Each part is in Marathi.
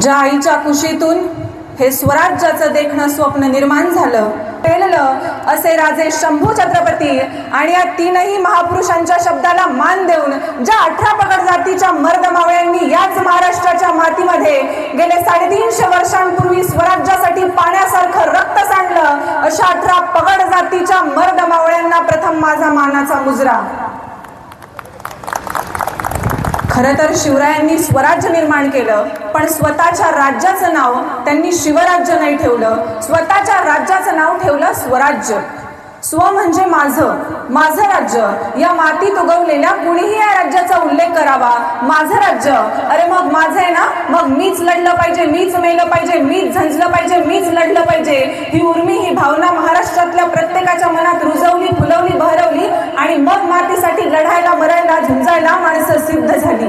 ज्या आईच्या कुशीतून हे स्वराज्याचं देखणं स्वप्न निर्माण झालं. पेललं असे राजे शंभू छत्रपती आणि या तीनही महापुरुषांच्या शब्दाला मान देऊन ज्या अठरा पगड जातीच्या मर्दमावळ्यांनी याच महाराष्ट्राच्या मातीमध्ये गेले साडेतीनशे वर्षांपूर्वी स्वराज्यासाठी पाण्यासारखं रक्त सांडलं अशा अठरा पगड जातीच्या मर्दमावळ्यांना प्रथम माझा मानाचा मुजरा. खरं तर शिवरायांनी स्वराज्य निर्माण केलं पण स्वतःच्या राज्याचं नाव त्यांनी शिवराज्य नाही ठेवलं. स्वतःच्या राज्याचं नाव ठेवलं स्वराज्य. स्व म्हणजे माझं माझं राज्य. या मातीत उगवलेल्या कुणीही या राज्याचा उल्लेख करावा. माझं राज्य. अरे मग माझं आहे ना? मग मीच लढलं पाहिजे मीच मेलं पाहिजे मीच झंजलं पाहिजे मीच लढलं पाहिजे. ही उर्मी ही भावना महाराष्ट्रातल्या प्रत्येकाच्या मनात रुज आणि मग मातीसाठी लढायला मरायला झुंजायला माणसं सिद्ध झाली.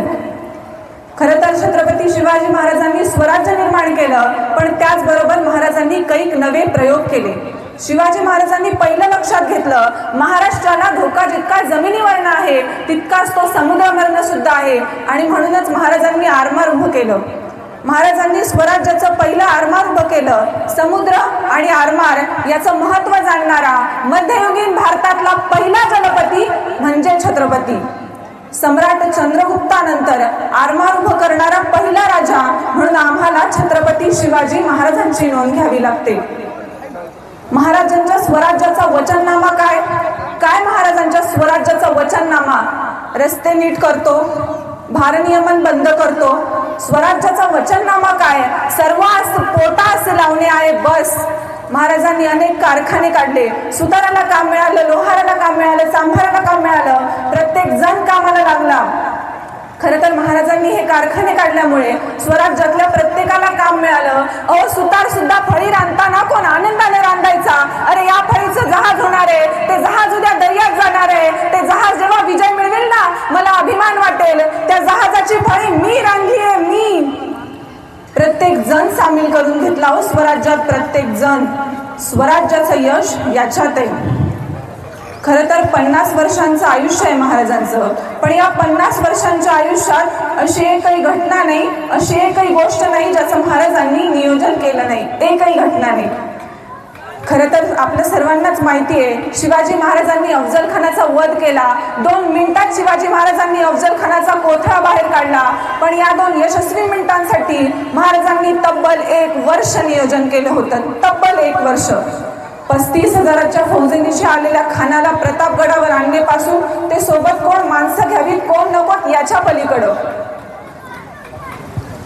खरं तर छत्रपती शिवाजी महाराजांनी स्वराज्य निर्माण केलं पण त्याचबरोबर महाराजांनी कैक नवे प्रयोग केले. शिवाजी महाराजांनी पहिलं लक्षात घेतलं महाराष्ट्राला धोका जितका जमिनीवरनं आहे तितकाच तो समुद्रावरनं सुद्धा आहे. आणि म्हणूनच महाराजांनी आरमार उभं केलं. महाराजांनी स्वराज्याचं पहिलं आरमार उभं केलं. समुद्र आणि आरमार याचं महत्त्व जाणणारा मध्ययुगीन भारतातला पहिला जलपती म्हणजे छत्रपती. सम्राट चंद्रगुप्तानंतर आरमार उभं करणारा पहिला राजा म्हणून आम्हाला छत्रपती शिवाजी महाराजांची नोंद घ्यावी लागते. महाराजांच्या स्वराज्याचा वचननामा काय? काय महाराजांच्या स्वराज्याचा वचननामा? रस्ते नीट करतो. भारनियमन बंद करतो. स्वराज्याचा वचननामा काय? सर्वांस पोटास लावणे आहे बस. महाराजांनी अनेक कारखाने काढले. सुताराला काम मिळालं लोहाराला काम मिळालं चांभाराला काम मिळालं. प्रत्येक जण कामाला लागला. खरं तर महाराजांनी हे कारखाने काढल्यामुळे स्वराज्यातल्या प्रत्येकाला काम मिळालं. अहो सुतार सुद्धा फळी रांधताना कोण आनंदाने रांधायचा? अरे या प्रत्येकजण प्रत्येक जण स्वराज्याचं यश याच्यात आहे खरं तर पन्नास वर्षांचं आयुष्य आहे महाराजांचं. पण या पन्नास वर्षांच्या आयुष्यात अशी एकही घटना नाही अशी एकही गोष्ट नाही ज्याचं महाराजांनी नियोजन केलं नाही. एकही घटना नाही. खरं तर आपल्या सर्वांनाच माहिती आहे शिवाजी महाराजांनी अफजल खानाचा वध केला. दोन मिनिटात शिवाजी महाराजांनी अफजल खानाचा कोथळा बाहेर काढला. पण या दोन यशस्वी मिनिटांसाठी महाराजांनी तब्बल एक वर्ष नियोजन केलं होतं. तब्बल एक वर्ष. पस्तीस हजाराच्या फौजेनिशी आलेल्या खानाला प्रतापगडावर आणण्यापासून ते सोबत कोण माणसं घ्यावी कोण नको याच्या पलीकडं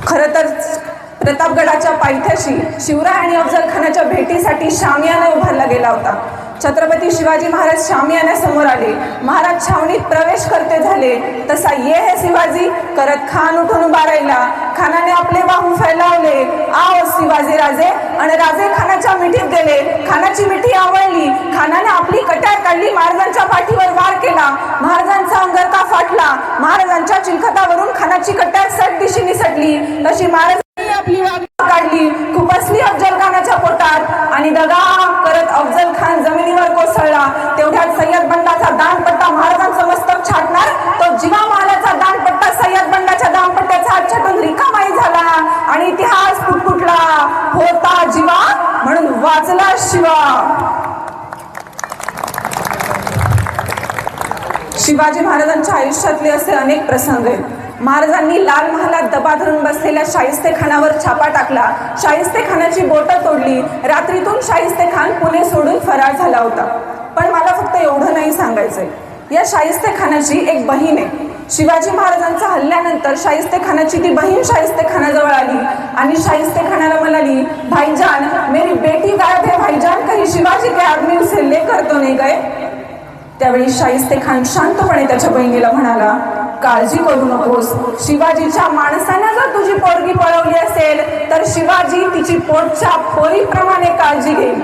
खरं तर प्रतापगडाच्या पायथ्याशी शिवराय आणि अफजल खानाच्या भेटीसाठी शामियाना उभारला गेला होता. छत्रपती शिवाजी महाराज शामियान्यासमोर आले. महाराज छावणीत प्रवेश करते झाले. तसा ये हे शिवाजी करत खान उठून उभा राहिला. खानाने आपले बाहू फैलावले आओ शिवाजी राजे आणि राजे खानाच्या मिठीत गेले. खानाची मिठी आवडली खानाने आपली कट्यार काढली. महाराजांच्या पाठीवर वार केला. महाराजांचा अंगरका फाटला. महाराजांच्या चिलखतावरून खानाची कट्यार सट दिशेने सटली. तशी महाराज आपली वाट काढली. खुपसली अफजल खानाच्या पोटात. आणि दगा करत अफजल खान जमिनीवर कोसळला. तेवढ्यात सय्यद बंडाचा दानपट्टा महाराजांचं मस्तक छाटणार. तो जिवा महालाचा दानपट्टा सय्यद बंडाच्या दानपट्ट्याचा हात छाटून रिकामाई झाला. आणि इतिहास फुटफुटला होता जिवा म्हणून वाचला शिवा. शिवाजी महाराजांच्या आयुष्यातले असे अनेक प्रसंग आहेत. महाराजांनी लाल महालात दबा धरून बसलेल्या शाहिस्ते खानावर छापा टाकला. शाहिस्ते खानाची बोटं तोडली. रात्रीतून शाहिस्ते खान पुणे सोडून फरार झाला होता. पण मला फक्त एवढं नाही सांगायचंय. या शाहिस्ते खानाची एक बहीण आहे. शिवाजी महाराजांचा हल्ल्यानंतर शाहिस्ते खानाची ती बहीण शाहिस्ते खानाजवळ आली आणि शाहिस्ते खानाला म्हणाली भाईजान मेरी बेटी गायब है भाईजान कहीं शिवाजी के आदमी उसे लेकर तो नहीं गए? त्यावेळी शाहिस्ते खान शांतपणे त्याच्या बहिणीला म्हणाला काळजी करू नकोस. शिवाजीच्या माणसानं जर तुझी पोरगी पळवली असेल तर शिवाजी तिची पोटच्या फोरीप्रमाणे काळजी घेईल.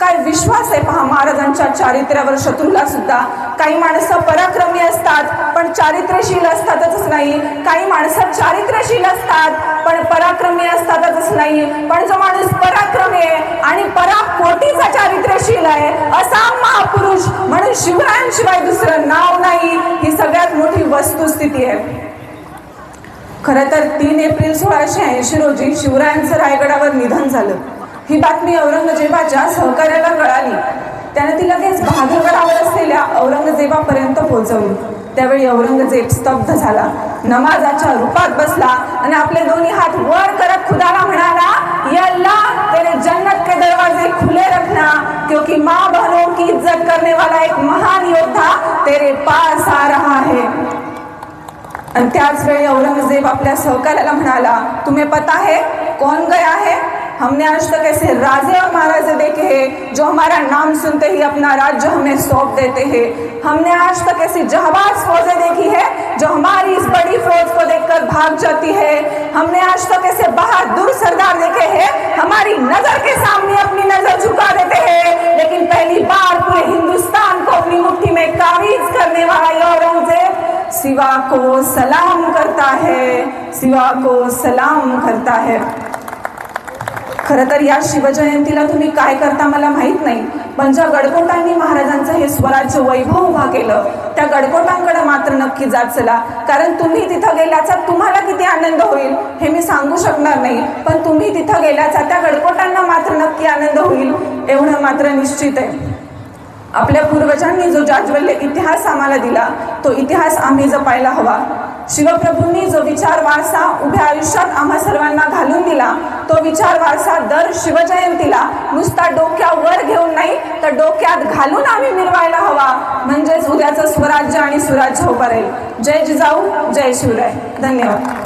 काय विश्वास आहे पहा महाराजांच्या चारित्र्यावर शत्रूला सुद्धा. काही माणसं पराक्रमी असतात पण चारित्र्यशील असतातच नाही. काही माणसं चारित्र्यशील असतात पण पराक्रमी असतातच नाही. पण जो माणूस पराक्रमी आहे आणि पराकोटीचा चारित्र्यशील आहे असा महापुरुष म्हणून शिवरायांशिवाय दुसरं नाव नाही. ही सगळ्यात मोठी वस्तुस्थिती आहे. खरं तर तीन एप्रिल सोळाशे ऐंशी रोजी शिवरायांचं रायगडावर निधन झालं. ही बातमी औरंगजेबाच्या सहकार्याला कळाली. त्याने ती लगेच भागवरावर असलेल्या औरंगजेबापर्यंत पोहोचवली. त्यावेळी औरंगजेब स्तब्ध झाला. नमाजाच्या रूपात बसला आणि आपले दोन्ही हात वर करत खुदाला म्हणाला यल्ला तेरे जन्नत के दरवाजे खुले रखना क्योंकि माँ बहनों की इज्जत करने वाला एक महान योद्धा तेरे पास आ रहा है. आणि त्याच वेळी औरंगजेब आपल्या सहकार्याला म्हणाला तुम्ही पता है कौन गया है? हमने आज तक ऐसे राजे और महाराजे देखे हैं, जो हमारा नाम सुनते ही अपना राज्य हमें सौंप देते हैं। हमने आज तक ऐसी जहाबाज फौजें देखी है, जो हमारी इस बड़ी फौज को देखकर भाग जाती है। हमने आज तक ऐसे बहादुर सरदार देखे हैं, हमारी नज़र के सामने अपनी नज़र झुका देते हैं। लेकिन पहली बार पूरे हिंदुस्तान को अपनी मुट्ठी में काबीज करने वाला ये औरंगज़ेब सिवा को सलाम करता है, सिवा को सलाम करता है। खरं तर या शिवजयंतीला तुम्ही काय करता मला माहीत नाही पण ज्या गडकोटांनी महाराजांचं हे स्वराज्य वैभव उभा केलं त्या गडकोटांकडे मात्र नक्की जात चला. कारण तुम्ही तिथं गेल्याचा तुम्हाला किती आनंद होईल हे मी सांगू शकणार नाही पण तुम्ही तिथं गेल्याचा त्या गडकोटांना मात्र नक्की आनंद होईल एवढं मात्र निश्चित आहे. आपल्या पूर्वजांनी जो जाज्वल्य इतिहास आम्हाला दिला तो इतिहास आम्ही जपायला हवा. शिवप्रभूंनी जो विचार वारसा उभ्या आयुष्यात आम्हा सर्वांना घालून दिला तो विचार वारसा दर शिवजयंतीला नुसता डोक्यावर घेऊन नाही तर डोक्यात घालून आम्ही मिरवायला हवा. म्हणजेच उद्याचं स्वराज्य आणि सुराज्य उभं राहील जय जिजाऊ जय शिवराय. धन्यवाद.